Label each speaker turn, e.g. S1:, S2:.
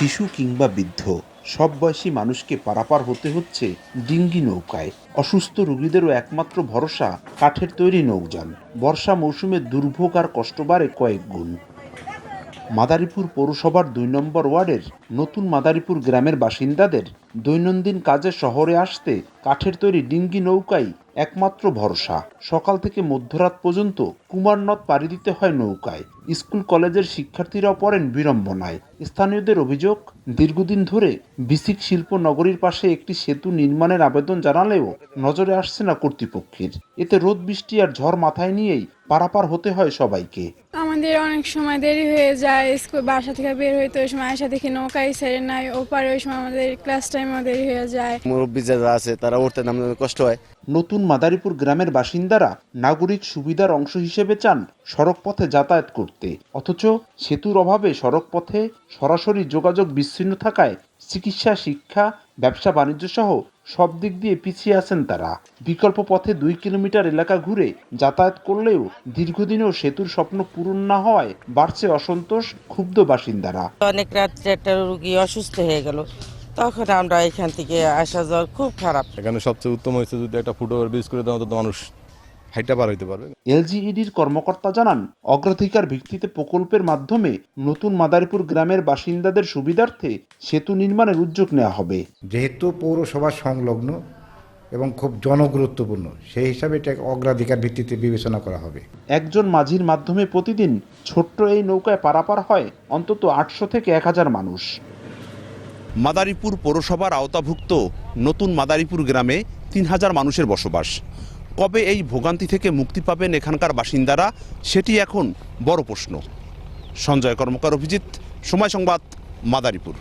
S1: শিশু কিংবা বৃদ্ধ, সব বয়সী মানুষকে পারাপার হতে হচ্ছে ডিঙ্গি নৌকায়। অসুস্থ রোগীদেরও একমাত্র ভরসা কাঠের তৈরি নৌযান। বর্ষা মৌসুমে দুর্ভোগ আর কষ্ট বাড়ে কয়েক গুণ। মাদারীপুর পৌরসভার দুই নম্বর ওয়ার্ডের নতুন মাদারীপুর গ্রামের বাসিন্দাদের দৈনন্দিন কাজে শহরে আসতে কাঠের তৈরি ডিঙ্গি নৌকাই একমাত্র ভরসা। সকাল থেকে মধ্যরাত পর্যন্ত কুমারনদ পাড়ি দিতে হয় নৌকায়। স্কুল কলেজের শিক্ষার্থীরাও পড়েন বিড়ম্বনায়। স্থানীয়দের অভিযোগ, দীর্ঘদিন ধরে বিসিক শিল্প নগরীর পাশে একটি সেতু নির্মাণের আবেদন জানালেও নজরে আসছে না কর্তৃপক্ষের। এতে রোদ, বৃষ্টি আর ঝড় মাথায় নিয়েই পারাপার হতে হয় সবাইকে।
S2: আমাদের অনেক সময় দেরি হয়ে যায় স্কুল বাসা থেকে বের হইতে ওই সময় আসা দেখি নৌকায় ছেড়ে নাই ওপারে ওই সময় আমাদের ক্লাস টাইমও দেরি হয়ে যায়।
S3: মুরব্বী যারা আছে তারা উঠতে নামতে কষ্ট হয়।
S1: নতুন মাদারীপুর গ্রামের বাসিন্দারা নাগরিক সুবিধার অংশ হিসেবে চান সড়ক পথে যাতায়াত করতে। অথচ সেতুর অভাবে সড়ক পথে সরাসরি যোগাযোগ বিচ্ছিন্ন থাকায় চিকিৎসা শিক্ষা ব্যবসা বাণিজ্য সহ সব দিক দিয়ে পিছিয়ে আছেন তারা। বিকল্প পথে দুই কিলোমিটার এলাকা ঘুরে যাতায়াত করলেও দীর্ঘদিনেও সেতুর স্বপ্ন পূরণ না হওয়ায় বাড়ছে অসন্তোষ ক্ষুব্ধ বাসিন্দারা।
S4: অনেক রাত্রে একটা রুগী অসুস্থ হয়ে গেল। তখন আমরা এখান থেকে আসা যাওয়া খুব খারাপ।
S5: এখানে সবচেয়ে উত্তম হয়েছে যদি একটা ফুটওভার ব্রিজ করে দেওয়া তো মানুষ হাইটা পার হইতে পারবে।
S1: এলজিইডির কর্মকর্তা জানান অগ্রাধিকার ভিত্তিতে প্রকল্পের মাধ্যমে নতুন মাদারীপুর গ্রামের বাসিন্দাদের সুবিধার্থে সেতু নির্মাণের উদ্যোগ নেওয়া হবে।
S6: যেহেতু পৌরসভা সংলগ্ন এবং খুব জনগুরুত্বপূর্ণ সেই হিসাবে এটা অগ্রাধিকার ভিত্তিতে বিবেচনা করা হবে।
S1: একজন মাঝির মাধ্যমে প্রতিদিন ছোট্ট এই নৌকায় পারাপার হয় অন্তত আটশো থেকে এক হাজার মানুষ।
S7: মাদারীপুর পৌরসভার আওতাভুক্ত নতুন মাদারীপুর গ্রামে তিন হাজার মানুষের বসবাস। কবে এই ভোগান্তি থেকে মুক্তি পাবেন এখানকার বাসিন্দারা, সেটি এখন বড় প্রশ্ন। সঞ্জয় কর্মকার, অভিজিৎ, সময় সংবাদ, মাদারীপুর।